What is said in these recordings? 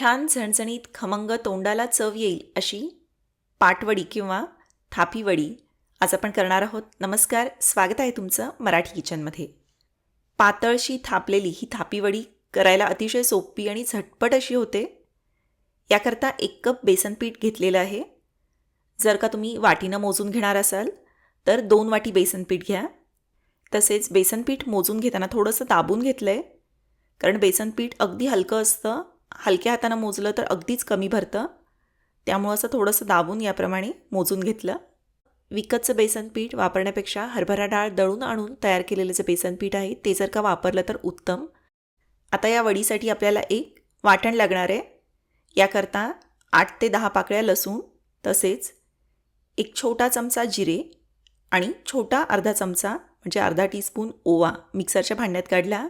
छान झणझणीत खमंग तोंडाला चव येईल अशी पाटवडी किंवा थापीवडी आज आपण करणार आहोत. नमस्कार स्वागत आहे तुमचं मराठी किचनमध्ये. पातळशी थापलेली ही थापीवडी करायला अतिशय सोपी आणि झटपट अशी होते. याकरता एक कप बेसन पीठ घेतलेलं आहे. जर का तुम्ही वाटीनं मोजून घेणार असाल तर दोन वाटी बेसन पीठ घ्या. तसेच बेसन पीठ मोजून घेताना थोडंसं दाबून घेतलं आहे कारण बेसन पीठ अगदी हलकं असतं हलक्या हातानं मोजलं तर अगदीच कमी भरतं. त्यामुळं असं थोडंसं दाबून याप्रमाणे मोजून घेतलं. विकतचं बेसन पीठ वापरण्यापेक्षा हरभरा डाळ दळून आणून तयार केलेलं जे बेसन पीठ आहे ते जर का वापरलं तर उत्तम. आता या वडीसाठी आपल्याला एक वाटण लागणार आहे. याकरता आठ ते दहा पाकळ्या लसूण तसेच एक छोटा चमचा जिरे आणि छोटा अर्धा चमचा म्हणजे अर्धा टीस्पून ओवा मिक्सरच्या भांड्यात काढला.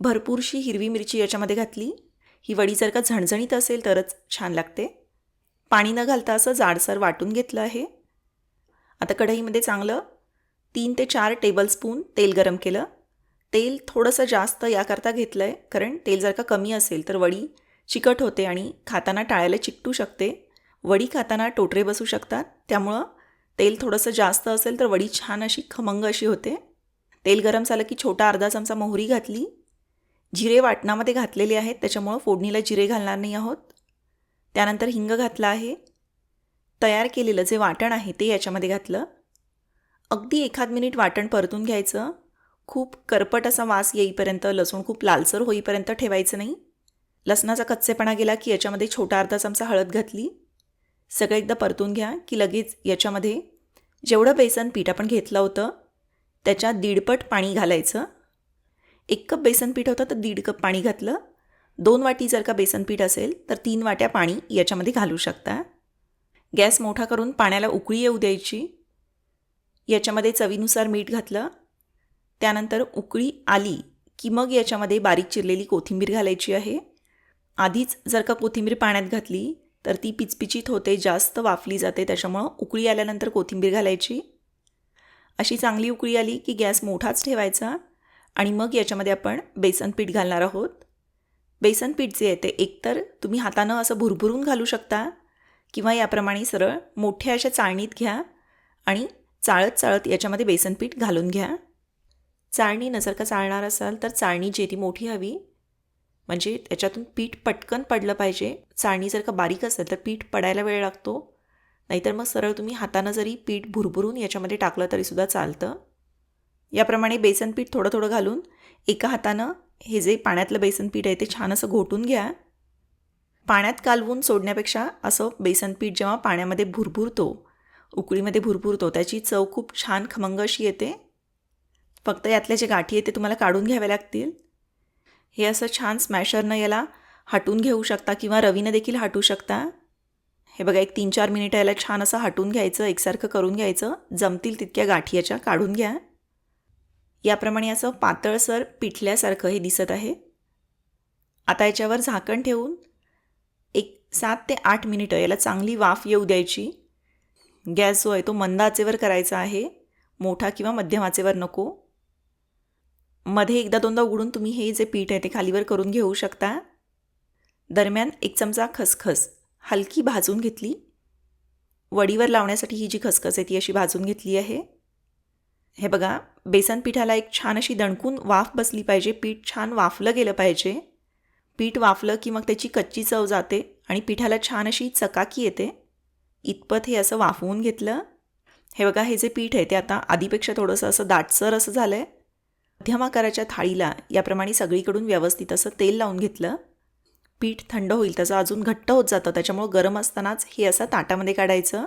भरपूरशी हिरवी मिरची याच्यामध्ये घातली. ही वडी जर का झणझणीत असेल तरच छान लागते. पाणी न घालता असं जाडसर वाटून घेतलं आहे. आता कढईमध्ये चांगलं तीन ते चार टेबलस्पून तेल गरम केलं. तेल थोडंसं जास्त याकरता घेतलं आहे कारण तेल जर का कमी असेल तर वडी चिकट होते आणि खाताना टाळायला चिकटू शकते. वडी खाताना टोटरे बसू शकतात. त्यामुळं तेल थोडंसं जास्त असेल तर वडी छान अशी खमंग अशी होते. तेल गरम झालं की छोटा अर्धा चमचा मोहरी घातली. जिरे वाटणामध्ये घातलेले आहेत त्याच्यामुळं फोडणीला जिरे घालणार नाही आहोत. त्यानंतर हिंग घातला आहे. तयार केलेलं जे वाटण आहे ते याच्यामध्ये घातलं. अगदी एखाद मिनिट वाटण परतून घ्यायचं. खूप करपट असा वास येईपर्यंत लसूण खूप लालसर होईपर्यंत ठेवायचं नाही. लसणाचा कच्चेपणा गेला की याच्यामध्ये छोटा अर्धा चमचा हळद घातली. सगळं एकदा परतून घ्या की लगेच याच्यामध्ये जेवढं बेसन पीठ आपण घेतलं होतं त्याच्या दीडपट पाणी घालायचं. एक कप बेसन पीठ होतं तर दीड कप पाणी घातलं. दोन वाटी जर का बेसन पीठ असेल तर तीन वाट्या पाणी याच्यामध्ये घालू शकता. गॅस मोठा करून पाण्याला उकळी येऊ द्यायची. याच्यामध्ये चवीनुसार मीठ घातलं. त्यानंतर उकळी आली की मग याच्यामध्ये बारीक चिरलेली कोथिंबीर घालायची आहे. आधीच जर का कोथिंबीर पाण्यात घातली तर ती पिचपिचीत होते जास्त वाफली जाते त्याच्यामुळं उकळी आल्यानंतर कोथिंबीर घालायची. अशी चांगली उकळी आली की गॅस मोठाच ठेवायचा. आणि मग याच्यामध्ये आपण बेसन पीठ घालणार आहोत. बेसन पीठ जे आहे ते एकतर तुम्ही हातानं असं भुरभुरून घालू शकता किंवा याप्रमाणे सरळ मोठ्या अशा चाळणीत घ्या आणि चाळत चाळत याच्यामध्ये बेसन पीठ घालून घ्या. चाळणीनं जर का चाळणार असाल तर चाळणी जी ती मोठी हवी. म्हणजे त्याच्यातून पीठ पटकन पडलं पाहिजे. चाळणी जर का बारीक असेल तर पीठ पडायला वेळ लागतो. नाहीतर मग सरळ तुम्ही हातानं जरी पीठ भुरभुरून याच्यामध्ये टाकलं तरीसुद्धा चालतं. याप्रमाणे बेसन पीठ थोडं थोडं घालून एका हातानं हे जे पाण्यातलं बेसन पीठ आहे ते छान असं घोटून घ्या. पाण्यात कालवून सोडण्यापेक्षा असं बेसन पीठ जेव्हा पाण्यामध्ये भुरभुरतो उकळीमध्ये भुरभुरतो त्याची चव खूप छान खमंग अशी येते. फक्त यातल्या जे गाठी आहे ते तुम्हाला काढून घ्याव्या लागतील. हे असं छान स्मॅशरनं याला हटून घेऊ शकता किंवा रवीनं देखील हटू शकता. हे बघा एक तीन चार मिनिटं याला छान असं हटून घ्यायचं एकसारखं करून घ्यायचं. जमतील तितक्या गाठी याच्या काढून घ्या. याप्रमाणे असं पातळसर पिठल्यासारखं हे दिसत आहे. आता याच्यावर झाकण ठेवून एक सात ते आठ मिनिटं याला चांगली वाफ येऊ द्यायची. गॅस जो आहे तो मंद आचेवर करायचा आहे. मोठा किंवा मध्यम आचेवर नको. मध्ये एकदा दोनदा उघडून तुम्ही हे जे पीठ आहे ते खालीवर करून घेऊ शकता. दरम्यान एक चमचा खसखस हलकी भाजून घेतली. वडीवर लावण्यासाठी ही जी खसखस आहे ती अशी भाजून घेतली आहे. हे बघा बेसन पिठाला एक छान अशी दणकून वाफ बसली पाहिजे. पीठ छान वाफलं गेलं पाहिजे. पीठ वाफलं की मग त्याची कच्ची चव जाते आणि पिठाला छान अशी चकाकी येते. इतपत हे असं वाफवून घेतलं. हे बघा हे जे पीठ आहे ते आता आधीपेक्षा थोडंसं असं दाटसर असं झालं आहे मध्यम आकाराच्या थाळीला याप्रमाणे सगळीकडून व्यवस्थित असं तेल लावून घेतलं. पीठ थंड होईल त्याचं अजून घट्ट होत जातं त्याच्यामुळं गरम असतानाच हे असं ताटामध्ये काढायचं.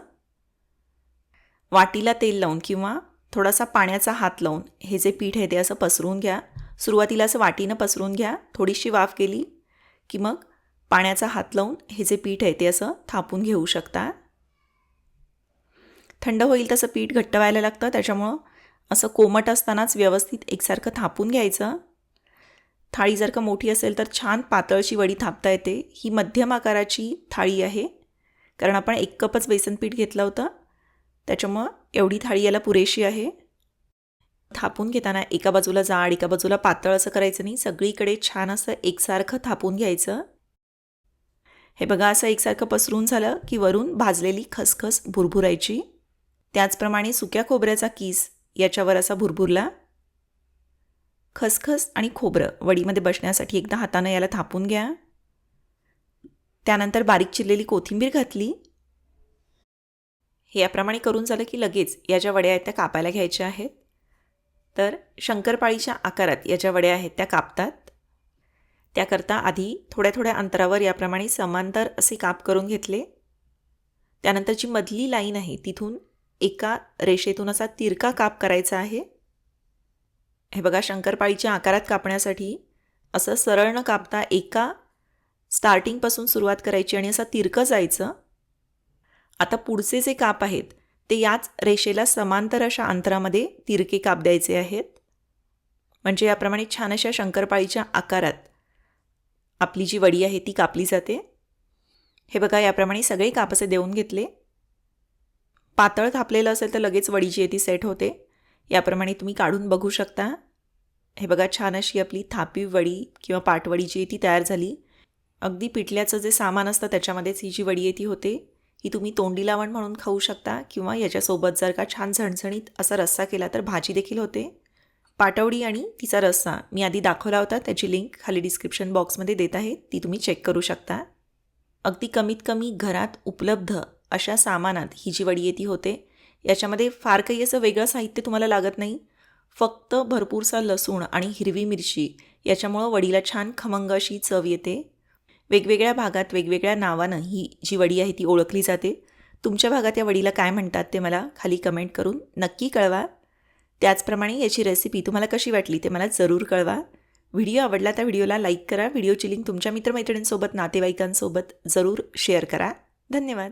वाटीला तेल लावून किंवा थोडासा पाण्याचा हात लावून हे जे पीठ आहे ते असं पसरून घ्या. सुरुवातीला असं वाटीनं पसरून घ्या. थोडीशी वाफ केली की मग पाण्याचा हात लावून हे जे पीठ आहे ते असं थापून घेऊ शकता. थंड होईल तसं पीठ घट्ट व्हायला लागतं. त्याच्यामुळं असं कोमट असतानाच व्यवस्थित एकसारखं थापून घ्यायचं. थाळी जर का मोठी असेल तर छान पातळशी वडी थापता येते. ही मध्यम आकाराची थाळी आहे. कारण आपण एक कपच बेसन पीठ घेतलं होतं. त्याच्यामुळं एवढी थाळी याला पुरेशी आहे? थापून घेताना एका बाजूला जाड एका बाजूला पातळ असं करायचं नाही. सगळीकडे छान असं एकसारखं थापून घ्यायचं. हे बघा असं एकसारखं पसरून झालं की वरून भाजलेली खसखस भुरभुरायची. त्याचप्रमाणे सुक्या खोबऱ्याचा किस याच्यावर असा भुरभुरला. खसखस आणि खोबरं वडीमध्ये बसण्यासाठी एकदा हातानं याला थापून घ्या. त्यानंतर बारीक चिरलेली कोथिंबीर घातली. हे याप्रमाणे करून झालं की लगेच या ज्या वड्या आहेत त्या कापायला घ्यायच्या आहेत. तर शंकरपाळीच्या आकारात या ज्या वड्या आहेत त्या कापतात. त्याकरता आधी थोड्या थोड्या अंतरावर याप्रमाणे समांतर असे काप करून घेतले. त्यानंतर जी मधली लाईन आहे तिथून एका रेषेतून असा तिरका काप करायचा आहे. हे बघा शंकरपाळीच्या आकारात कापण्यासाठी असं सरळ न कापता एका स्टार्टिंगपासून सुरुवात करायची आणि असं तिरकं जायचं. आता पुढचे जे काप आहेत ते याच रेषेला समांतर अशा अंतरामध्ये तिरके काप द्यायचे आहेत. म्हणजे याप्रमाणे छान अशा शंकरपाळीच्या आकारात आपली जी वडी आहे ती कापली जाते. हे बघा याप्रमाणे सगळे काप असे देऊन घेतले. पातळ थापलेलं असेल तर लगेच वडी जी आहे ती सेट होते. याप्रमाणे तुम्ही काढून बघू शकता. हे बघा छान अशी आपली थापी वडी किंवा पाटवडी जी आहे ती तयार झाली. अगदी पिठल्याचं जे सामान असतं त्याच्यामध्येच ही जी वडी आहे ती होते ही तुम्ही तोंडी लावण म्हणून खाऊ शकता किंवा याच्यासोबत जर का छान झणझणीत असा रस्सा केला तर भाजी देखील होते. पाटवडी आणि तिचा रस्सा मी आधी दाखवला होता त्याची लिंक खाली डिस्क्रिप्शन बॉक्समध्ये देत आहे ती तुम्ही चेक करू शकता. अगदी कमीत कमी घरात उपलब्ध अशा सामानात ही जी वडी आहे ती होते याच्यामध्ये फार काही असं वेगळं साहित्य तुम्हाला लागत नाही. फक्त भरपूरसा लसूण आणि हिरवी मिरची याच्यामुळं वडीला छान खमंग अशी चव येते. वेगवेगळ्या भागात वेगवेगळ्या नावानं ही जी वडी आहे ती ओळखली जाते. तुमच्या भागात या वडीला काय म्हणतात ते मला खाली कमेंट करून नक्की कळवा. त्याचप्रमाणे याची रेसिपी तुम्हाला कशी वाटली ते मला जरूर कळवा. व्हिडिओ आवडला त्या व्हिडिओला लाईक करा. व्हिडिओची लिंक तुमच्या मित्रमैत्रिणींसोबत नातेवाईकांसोबत जरूर शेअर करा. धन्यवाद.